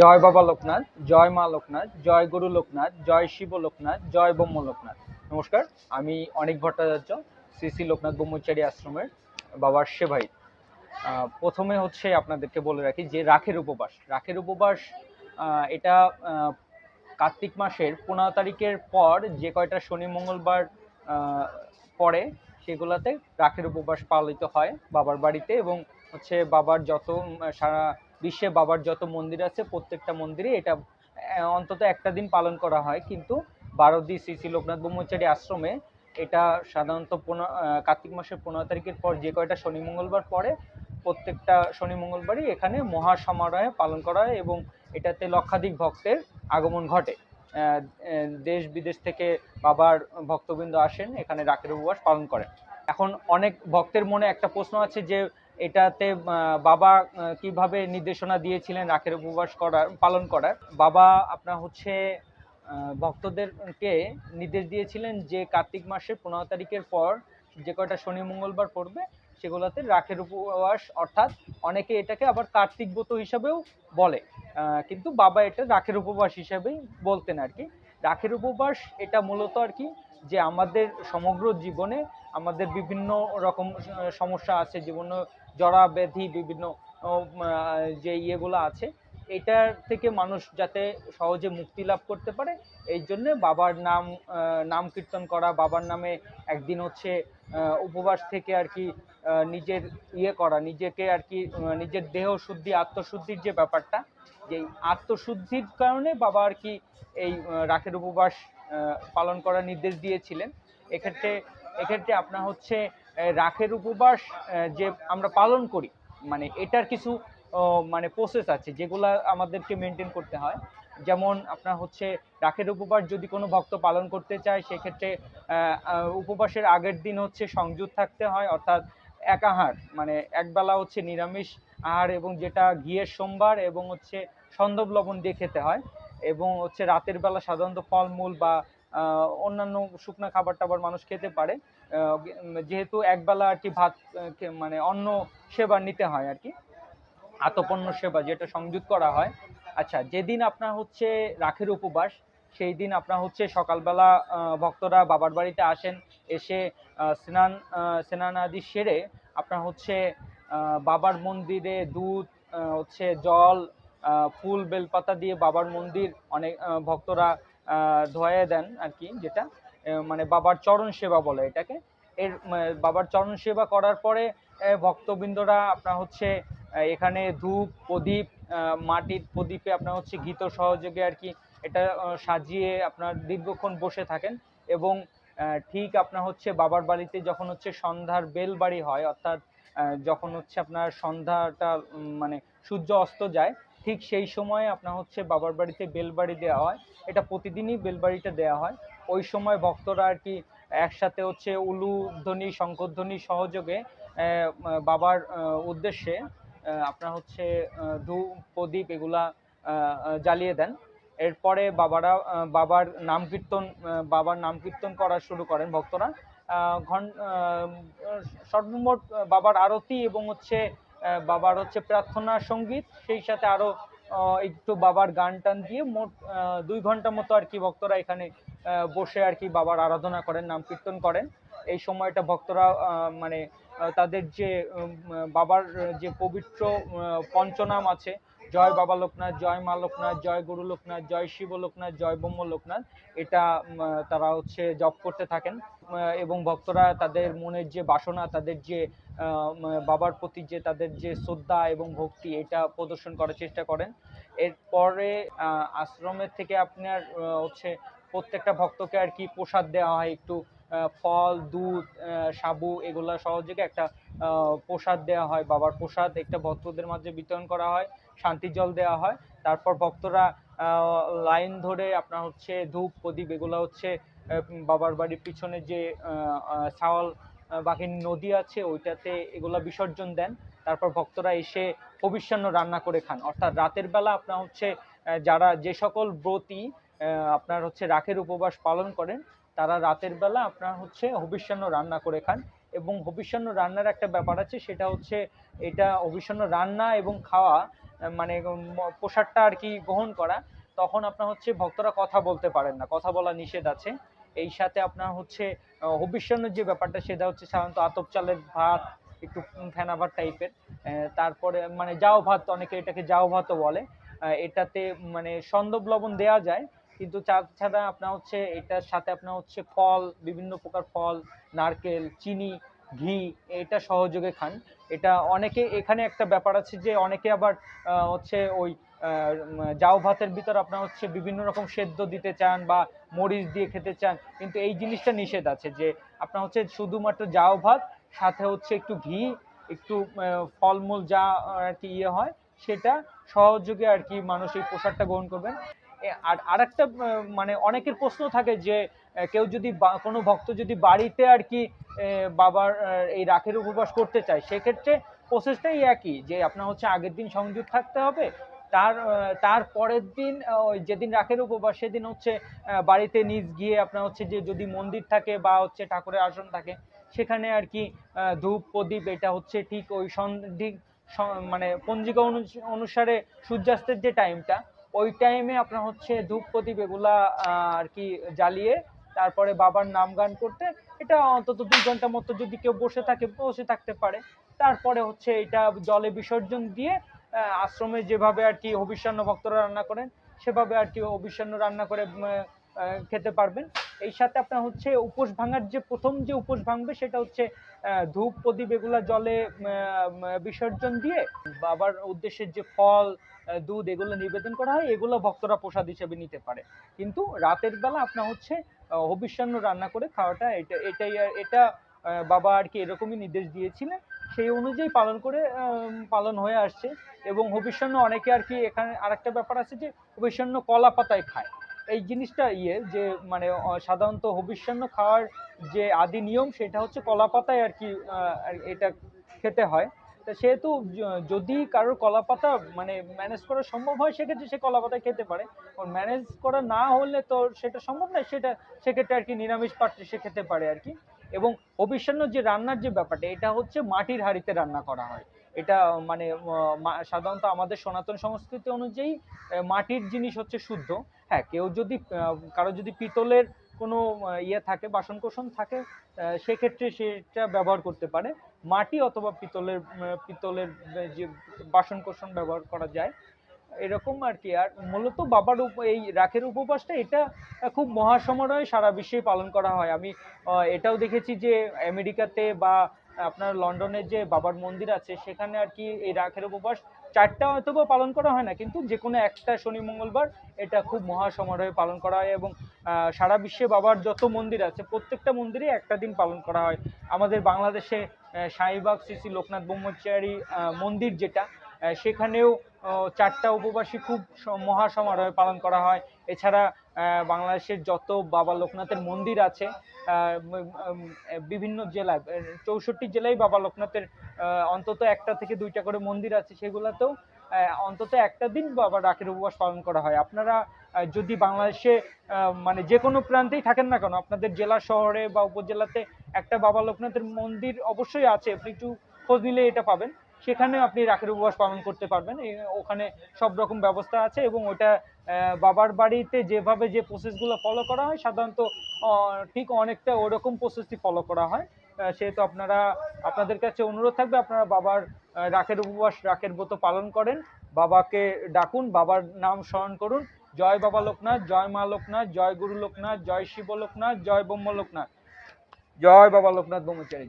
জয় বাবা লোকনাথ জয় মা লোকনাথ জয় গুরু লোকনাথ জয় শিব লোকনাথ জয় ব্রহ্ম লোকনাথ। নমস্কার আমি অনেক ভট্টাচার্য শ্রী শ্রী লোকনাথ ব্রহ্মচারী আশ্রমের বাবার আহ, প্রথমে হচ্ছে আপনাদেরকে বলে রাখি যে রাখের উপবাস। রাখের উপবাস এটা কার্তিক মাসের পনেরো তারিখের পর যে কয়টা শনি মঙ্গলবার পড়ে সেগুলাতে রাখের উপবাস পালিত হয় বাবার বাড়িতে এবং হচ্ছে বাবার যত সারা বিশ্বে বাবার যত মন্দির আছে, প্রত্যেকটা মন্দিরে এটা অন্তত একটা দিন পালন করা হয়। কিন্তু বারোদি শ্রী শ্রী লোকনাথ ব্রহ্মচারী আশ্রমে এটা সাধারণত পনেরো কার্তিক মাসের পনেরো তারিখের পর যে কয়টা শনি মঙ্গলবার পড়ে, প্রত্যেকটা শনি মঙ্গলবারই এখানে মহা সমারোহে পালন করা হয় এবং এটাতে লক্ষাধিক ভক্তের আগমন ঘটে। দেশ বিদেশ থেকে বাবার ভক্তবৃন্দ আসেন, এখানে রাখের উপবাস পালন করেন। এখন অনেক ভক্তের মনে একটা প্রশ্ন আছে যে এটাতে বাবা কীভাবে নির্দেশনা দিয়েছিলেন রাখের উপবাস করার, পালন করার? বাবা আপনার হচ্ছে ভক্তদেরকে নির্দেশ দিয়েছিলেন যে কার্তিক মাসের পনেরো তারিখের পর যে কয়টা শনি মঙ্গলবার পড়বে, সেগুলোতে রাখের উপবাস, অর্থাৎ অনেকে এটাকে আবার কার্তিক ব্রত হিসাবেও বলে। কিন্তু বাবা এটা রাখের উপবাস হিসাবেই বলতেন আর কি। রাখের উপবাস এটা মূলত আর কি, যে আমাদের সমগ্র জীবনে আমাদের বিভিন্ন রকম সমস্যা আছে জীবন জরা, ব্যাধি বিভিন্ন যে ইয়েগুলো আছে, এটার থেকে মানুষ যাতে সহজে মুক্তি লাভ করতে পারে, এই জন্যে বাবার নাম নাম কীর্তন করা, বাবার নামে একদিন হচ্ছে উপবাস থেকে আর কি নিজের ইয়ে করা, নিজেকে আর কি নিজের দেহ শুদ্ধি, আত্মশুদ্ধির যে ব্যাপারটা, যে আত্মশুদ্ধির কারণে বাবা আর কি এই রাখের উপবাস পালন করার নির্দেশ দিয়েছিলেন। এক্ষেত্রে এক্ষেত্রে আপনার হচ্ছে রাখের উপবাস যে আমরা পালন করি মানে এটার কিছু মানে প্রসেস আছে যেগুলা আমাদেরকে মেনটেন করতে হয়। যেমন আপনার হচ্ছে রাখের উপবাস যদি কোনো ভক্ত পালন করতে চায়, সেক্ষেত্রে উপবাসের আগের দিন হচ্ছে সংযুত থাকতে হয়, অর্থাৎ একাহার মানে একবেলা হচ্ছে নিরামিষ আহার এবং যেটা ঘিয়ের সোমবার এবং হচ্ছে সন্দব লবণ দিয়ে খেতে হয়। এবং হচ্ছে রাতের বেলা সাধারণত ফলমূল বা অন্যান্য শুকনো খাবার টাবার মানুষ খেতে পারে। যেহেতু একবেলা আর কি ভাত মানে অন্য সেবা নিতে হয় আর কি আতপন্ন সেবা যেটা সংযুক্ত করা হয়। আচ্ছা যেদিন আপনার হচ্ছে রাখের উপবাস সেই দিন আপনার হচ্ছে সকালবেলা ভক্তরা বাবার বাড়িতে আসেন, এসে স্নান স্নান আদি সেরে আপনার হচ্ছে বাবার মন্দিরে দুধ হচ্ছে জল ফুল, বেলপাতা দিয়ে বাবার মন্দির অনেক ভক্তরা ধোয়ে দেন আর কি, যেটা মানে বাবার চরণ সেবা বলে এটাকে। এর বাবার চরণ সেবা করার পরে ভক্তবৃন্দরা আপনার হচ্ছে এখানে ধূপ, প্রদীপ মাটির প্রদীপে আপনার হচ্ছে গীত সহযোগে আর কি এটা সাজিয়ে আপনার দীর্ঘক্ষণ বসে থাকেন এবং ঠিক আপনার হচ্ছে বাবার বাড়িতে যখন হচ্ছে সন্ধ্যার বেল বাড়ি হয়, অর্থাৎ যখন হচ্ছে আপনার সন্ধ্যাটা মানে সূর্য অস্ত যায় ঠিক সেই সময় আপনার হচ্ছে বাবার বাড়িতে বেলবাড়ি দেওয়া হয়। এটা প্রতিদিনই বেলবাড়িটা দেওয়া হয়। ওই সময় ভক্তরা আর কি একসাথে হচ্ছে উলু ধ্বনি শঙ্করধ্বনি সহযোগে বাবার উদ্দেশ্যে আপনার হচ্ছে ধূপ প্রদীপ এগুলা জ্বালিয়ে দেন। এরপরে বাবারা বাবার নাম কীর্তন বাবার নাম কীর্তন করা শুরু করেন ভক্তরা। ঘন সর্বমোট বাবার আরতি এবং হচ্ছে বাবার হচ্ছে প্রার্থনা সংগীত, সেই সাথে আরও একটু বাবার গান টান দিয়ে মোট দুই ঘণ্টা মতো আর কি ভক্তরা এখানে বসে আর কি বাবার আরাধনা করেন, নাম কীর্তন করেন। এই সময়টা ভক্তরা মানে তাদের যে বাবার যে পবিত্র পঞ্চনাম আছে জয় বাবা লোকনাথ, জয় মা লোকনাথ, জয় গুরু লোকনাথ, জয় শিব লোকনাথ, জয় ব্রহ্ম লোকনাথ, এটা তারা হচ্ছে জপ করতে থাকেন এবং ভক্তরা তাদের মনের যে বাসনা, তাদের যে বাবার প্রতি যে তাদের যে শ্রদ্ধা এবং ভক্তি, এটা প্রদর্শন করার চেষ্টা করেন। এরপরে আশ্রমের থেকে আপনার হচ্ছে প্রত্যেকটা ভক্তকে আর কি প্রসাদ দেওয়া হয়, একটু ফল, দুধ সাবু এগুলা সহযোগে একটা প্রসাদ দেওয়া হয়, বাবার প্রসাদ, একটা ভক্তদের মাঝে বিতরণ করা হয়। শান্তি জল দেওয়া হয়। তারপর ভক্তরা লাইন ধরে আপনার হচ্ছে ধূপ, প্রদীপ এগুলো হচ্ছে বাবার বাড়ির পিছনে যে সাওয়াল বাহিনী নদী আছে, ওইটাতে এগুলা বিসর্জন দেন। তারপর ভক্তরা এসে হবিষ্যান্ন রান্না করে খান। অর্থাৎ রাতের বেলা আপনার হচ্ছে যারা যে সকল ব্রতী আপনার হচ্ছে রাখের উপবাস পালন করেন, তারা রাতের বেলা আপনার হচ্ছে হবিষ্যান্ন রান্না করে খান। এবং হবিষ্যান্ন রান্নার একটা ব্যাপার আছে, সেটা হচ্ছে এটা হবিষ্যান্ন রান্না এবং খাওয়া মানে প্রসাদটা আর কি গ্রহণ করা তখন আপনার হচ্ছে ভক্তরা কথা বলতে পারেন না কথা বলা নিষেধ আছে। এই সাথে আপনার হচ্ছে আহ, যে ব্যাপারটা সেটা হচ্ছে সাধারণত আতপ চালের ভাত একটু ফেনা ভাত টাইপের তারপরে মানে জাও ভাত অনেকে এটাকে জাও ভাতও বলে। এটাতে মানে সন্দব লবণ দেওয়া যায় কিন্তু তাছাড়া আপনার হচ্ছে এটার সাথে আপনার হচ্ছে ফল বিভিন্ন প্রকার ফল নারকেল চিনি ঘি, এটা সহযোগে খান। এটা অনেকে, এখানে একটা ব্যাপার আছে যে অনেকে আবার হচ্ছে ওই জাউ ভাতের ভিতর আপনার হচ্ছে বিভিন্ন রকম সেদ্ধ দিতে চান বা মরিচ দিয়ে খেতে চান, কিন্তু এই জিনিসটা নিষেধ আছে যে আপনার হচ্ছে শুধুমাত্র জাউ ভাত, সাথে হচ্ছে একটু ঘি, একটু ফলমূল যা আর কি ইয়ে হয়, সেটা সহযোগে আর কি মানুষ এই প্রসাদটা গ্রহণ করবেন। আর আরেকটা মানে অনেকের প্রশ্ন থাকে যে কেউ যদি কোনো ভক্ত যদি বাড়িতে আর কি বাবার এই রাখের উপবাস করতে চায়, সেক্ষেত্রে প্রসেসটাই একই যে আপনার হচ্ছে আগের দিন সংযুক্ত থাকতে হবে, তার তার পরের দিন ওই যেদিন রাখের উপবাস, সেদিন হচ্ছে বাড়িতে নিজ গিয়ে আপনার হচ্ছে যে যদি মন্দির থাকে বা হচ্ছে ঠাকুরের আসন থাকে, সেখানে আর কি ধূপ, প্রদীপ, এটা হচ্ছে ঠিক ওই সন- ঠিক স- মানে পঞ্জিকা অনুসারে সূর্যাস্তের যে টাইমটা ওই টাইমে আপনার হচ্ছে ধূপ প্রদীপ এগুলা আর কি জ্বালিয়ে তারপরে বাবার নাম গান করতে, এটা অন্তত দুই ঘণ্টা মতো যদি কেউ বসে থাকে, বসে থাকতে পারে। তারপরে হচ্ছে এটা জলে বিসর্জন দিয়ে আশ্রমে যেভাবে আর কি অভিষান্ন ভক্তরা রান্না করেন, সেভাবে আর কি অভিষান্ন রান্না করে খেতে পারবেন। এই সাথে আপনার হচ্ছে উপোস ভাঙার যে প্রথম যে উপোস ভাঙবে সেটা হচ্ছে ধূপ, প্রদীপ এগুলা জলে বিসর্জন দিয়ে বাবার উদ্দেশ্যে যে ফল দুধ এগুলো নিবেদন করা হয়, এগুলো ভক্তরা প্রসাদ হিসেবে নিতে পারে। কিন্তু রাতের বেলা আপনার হচ্ছে হবিষ্যান্ন রান্না করে খাওয়াটা এটা, এটাই, এটা বাবা আর কি এরকমই নির্দেশ দিয়েছিলেন। সেই অনুযায়ী পালন করে পালন হয়ে আসছে। এবং হবিষ্যান্ন অনেকে আর কি এখানে আরেকটা ব্যাপার আছে যে, হবিষ্যান্ন কলা পাতায় খায়। এই জিনিসটা ইয়ে যে মানে সাধারণত হবিষ্যান্ন খাওয়ার যে আদি নিয়ম সেটা হচ্ছে কলা পাতায় আর কি এটা খেতে হয়। তা সেহেতু যদি কারোর কলা পাতা মানে ম্যানেজ করা সম্ভব হয়, সেক্ষেত্রে সে কলা পাতায় খেতে পারে। ম্যানেজ করা না হলে তো সেটা সম্ভব নয়, সেটা, সেক্ষেত্রে আর কি নিরামিষ পাত্রে সে খেতে পারে আর কি। এবং অবিষ্যান্ন যে রান্নার যে ব্যাপারটা, এটা হচ্ছে মাটির হাঁড়িতে রান্না করা হয়। এটা মানে সাধারণত আমাদের সনাতন সংস্কৃতি অনুযায়ী মাটির জিনিস হচ্ছে শুদ্ধ। হ্যাঁ কেউ যদি কারও যদি পিতলের কোনো ইয়ে থাকে বাসন কোসন থাকে সেক্ষেত্রে সেটা ব্যবহার করতে পারে। মাটি অথবা পিতলের পিতলের যে বাসন কোসন ব্যবহার করা যায়, এরকম আর কি। আর মূলত বাবার এই রাখের উপবাসটা এটা খুব মহাসমারোহে সারা বিশ্বেই পালন করা হয়। আমি এটাও দেখেছি যে আমেরিকাতে বা আপনার লন্ডনের যে বাবার মন্দির আছে, সেখানে আর কি এই রাখের উপবাস। চারটা হয়তো বা পালন করা হয় না, কিন্তু যে কোনো একটা শনি, মঙ্গলবার এটা খুব মহাসমারোহে পালন করা হয় এবং সারা বিশ্বে বাবার যত মন্দির আছে, প্রত্যেকটা মন্দিরে একটা দিন পালন করা হয়। আমাদের বাংলাদেশে শাহীবাগ শ্রী শ্রী লোকনাথ ব্রহ্মচারী মন্দির যেটা সেখানেও চারটা উপবাসী খুব মহাসমারোহে পালন করা হয়। এছাড়া বাংলাদেশের যত বাবা লোকনাথের মন্দির আছে বিভিন্ন জেলায় চৌষট্টি জেলায় বাবা লোকনাথের অন্তত একটা থেকে দুইটা করে মন্দির আছে। সেগুলোতেও অন্তত একটা দিন বাবা রাখের উপবাস পালন করা হয়। আপনারা যদি বাংলাদেশে মানে যে কোনো প্রান্তেই থাকেন না কেন, আপনাদের জেলা শহরে বা উপজেলাতে একটা বাবা লোকনাথের মন্দির অবশ্যই আছে। আপনি একটু খোঁজ নিলে এটা পাবেন। সেখানে আপনি রাখের উপবাস পালন করতে পারবেন। ওখানে সব রকম ব্যবস্থা আছে এবং ওটা বাবার বাড়িতে যেভাবে যে প্রসেসগুলো ফলো করা হয়, সাধারণত ঠিক অনেকটা ওরকম প্রসেসই ফলো করা হয়। সেহেতু আপনারা, আপনাদের কাছে অনুরোধ থাকবে, আপনারা বাবার রাখের উপবাস, রাখের ব্রত পালন করেন। বাবাকে ডাকুন, বাবার নাম স্মরণ করুন। জয় বাবা লোকনাথ, জয় মা লোকনাথ, জয় গুরু লোকনাথ, জয় শিব লোকনাথ, জয় ব্রহ্ম লোকনাথ। জয় বাবা লোকনাথ ব্রহ্মচারী।